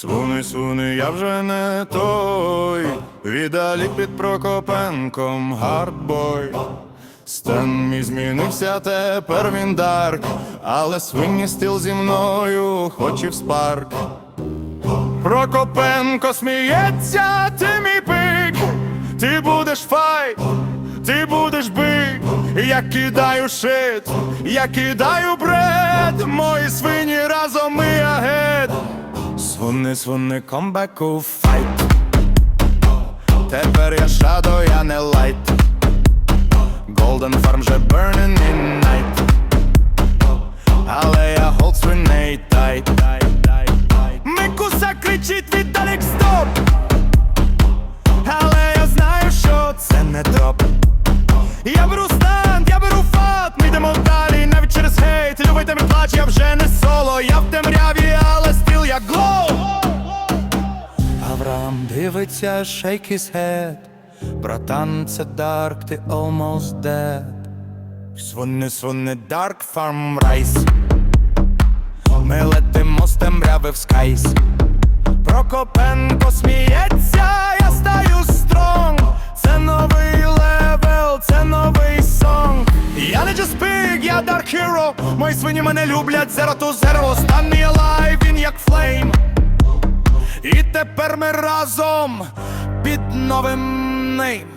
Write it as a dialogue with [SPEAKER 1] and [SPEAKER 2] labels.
[SPEAKER 1] Суни, суни, я вже не той. Віддалік під Прокопенком гардбой. Стан мій змінився, тепер він дарк, але свині стил зі мною, хоч і в спарк. Прокопенко сміється, ти мій пик, ти будеш файт, ти будеш бик, я кидаю шит, я кидаю бред, мої свині разом. Свуни, свуни, комбеку файт. Тепер я шадо, я не лайт. Golden Farm вже burning in night. Але я голд свиней тайт. Микуса кричить віддалік стоп. Але я знаю, що це не топ. Я беру стенд, я беру фат, ми йдемо далі, навіть через хейт. Любий та плач, я вже не соло, я в темряві, але дивиться, shake his head. Братан, це дарк, ти almost dead. Свони, свони, dark farm rice. Ми летимо з темряви в скайс Прокопенко сміється, я стаю стронг Це новий левел, це новий сонг Я не just pig, я dark hero. Мої свині мене люблять, zero to zero. Останній alive, він як флейм тепер ми разом під новим нейм